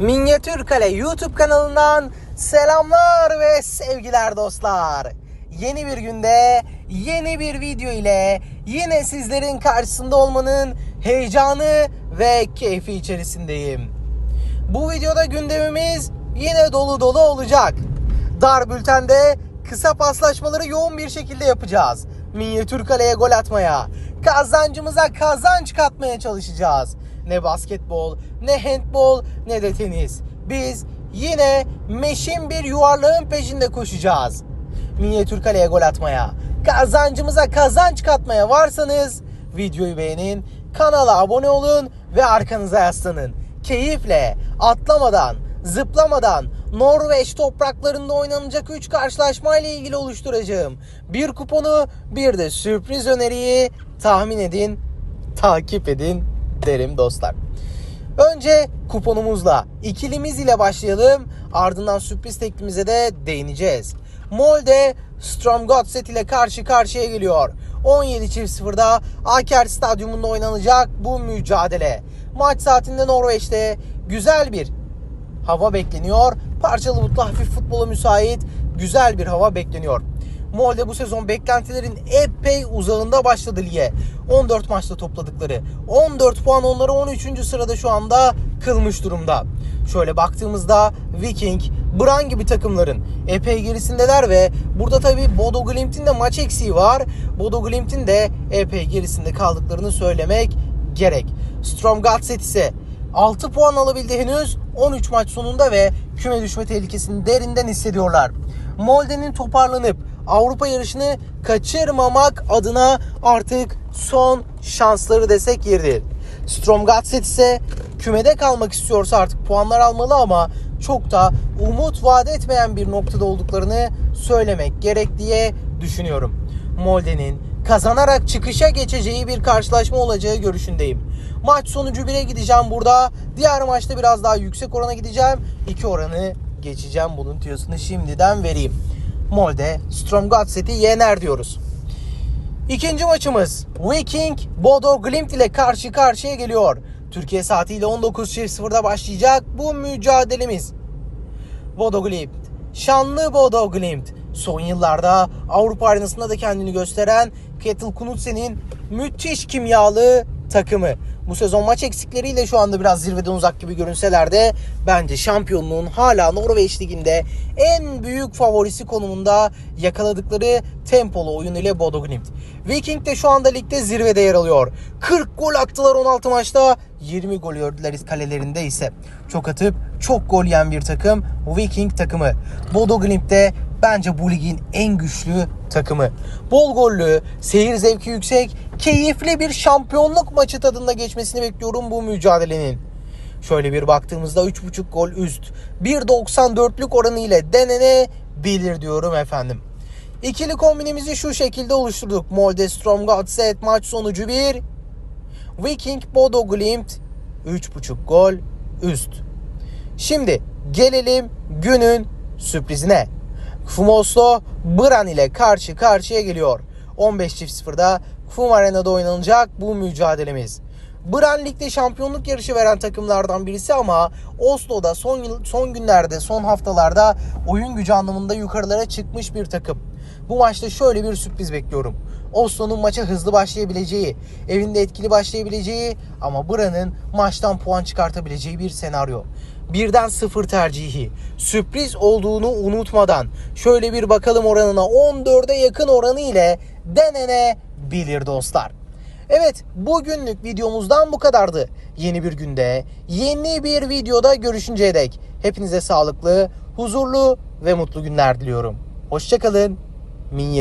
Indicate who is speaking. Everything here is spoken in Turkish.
Speaker 1: Minyatür Kale YouTube kanalından selamlar ve sevgiler dostlar. Yeni bir günde yeni bir video ile yine sizlerin karşısında olmanın heyecanı ve keyfi içerisindeyim. Bu videoda gündemimiz yine dolu dolu olacak. Dar bültende kısa paslaşmaları yoğun bir şekilde yapacağız. Minyatür kaleye gol atmaya, kazancımıza kazanç katmaya çalışacağız. Ne basketbol, ne handbol, ne de tenis. Biz yine meşin bir yuvarlağın peşinde koşacağız. Minyatür kaleye gol atmaya, kazancımıza kazanç katmaya varsanız videoyu beğenin, kanala abone olun ve arkanıza yaslanın. Keyifle, atlamadan, zıplamadan Norveç topraklarında oynanacak 3 karşılaşma ile ilgili oluşturacağım. Bir kuponu bir de sürpriz öneriyi tahmin edin, takip edin derim dostlar. Önce kuponumuzla ikilimiz ile başlayalım. Ardından sürpriz teklimize de değineceğiz. Molde Stromgotset ile karşı karşıya geliyor. 17.00'da Aker Stadyumunda oynanacak bu mücadele. Maç saatinde Norveç'te güzel bir hava bekleniyor. Parçalı bulutlu hafif futbola müsait güzel bir hava bekleniyor. Molde bu sezon beklentilerin epey uzağında başladı lige. 14 maçta topladıkları 14 puan onları 13. sırada şu anda kılmış durumda. Şöyle baktığımızda Viking, Bran gibi takımların epey gerisindeler ve burada tabi Bodo Glimt'in de maç eksiği var. Bodo Glimt'in de epey gerisinde kaldıklarını söylemek gerek. Stromgatset ise 6 puan alabildi henüz 13 maç sonunda ve küme düşme tehlikesini derinden hissediyorlar. Molde'nin toparlanıp Avrupa yarışını kaçırmamak adına artık son şansları desek yeridir. Stromgatset ise kümede kalmak istiyorsa artık puanlar almalı ama çok da umut vaat etmeyen bir noktada olduklarını söylemek gerek diye düşünüyorum. Molde'nin kazanarak çıkışa geçeceği bir karşılaşma olacağı görüşündeyim. Maç sonucu 1'e gideceğim burada. Diğer maçta biraz daha yüksek orana gideceğim. 2 oranı geçeceğim. Bunun tüyosunu şimdiden vereyim. Molde Stromgatset'i yener diyoruz. İkinci maçımız Viking Bodo Glimt ile karşı karşıya geliyor. Türkiye saatiyle 19.00'da başlayacak bu mücadelemiz. Bodo Glimt, şanlı Bodo Glimt. Son yıllarda Avrupa arenasında da kendini gösteren Ketil Knudsen'in müthiş kimyalı takımı. Bu sezon maç eksikleriyle şu anda biraz zirveden uzak gibi görünseler de bence şampiyonluğun hala Norveç liginde en büyük favorisi konumunda yakaladıkları tempolu oyun ile Bodo Glimt. Viking de şu anda ligde zirvede yer alıyor. 40 gol attılar 16 maçta. 20 gol gördüler kalelerinde ise. Çok atıp çok gol yiyen bir takım Viking takımı. Bodo Glimt de bence bu ligin en güçlü takımı. Bol gollü, seyir zevki yüksek, keyifli bir şampiyonluk maçı tadında geçmesini bekliyorum bu mücadelenin. Şöyle bir baktığımızda 3.5 gol üst. 1.94'lük oranı ile denenebilir diyorum efendim. İkili kombinimizi şu şekilde oluşturduk. Molde Stromgatset maç sonucu 1. Viking Bodo Glimt 3.5 gol üst. Şimdi gelelim günün sürprizine. Fumoslo Bran ile karşı karşıya geliyor. 15.00'da Fum Arena'da oynanacak bu mücadelemiz. Bran ligde şampiyonluk yarışı veren takımlardan birisi ama Oslo'da son yıl, son günlerde, son haftalarda oyun gücü anlamında yukarılara çıkmış bir takım. Bu maçta şöyle bir sürpriz bekliyorum. Oslo'nun maça hızlı başlayabileceği, evinde etkili başlayabileceği ama Bran'ın maçtan puan çıkartabileceği bir senaryo. Birden sıfır tercihi. Sürpriz olduğunu unutmadan şöyle bir bakalım oranına 14'e yakın oranı ile denenebilir dostlar. Evet bugünlük videomuzdan bu kadardı. Yeni bir günde, yeni bir videoda görüşünceye dek hepinize sağlıklı, huzurlu ve mutlu günler diliyorum. Hoşçakalın. Minye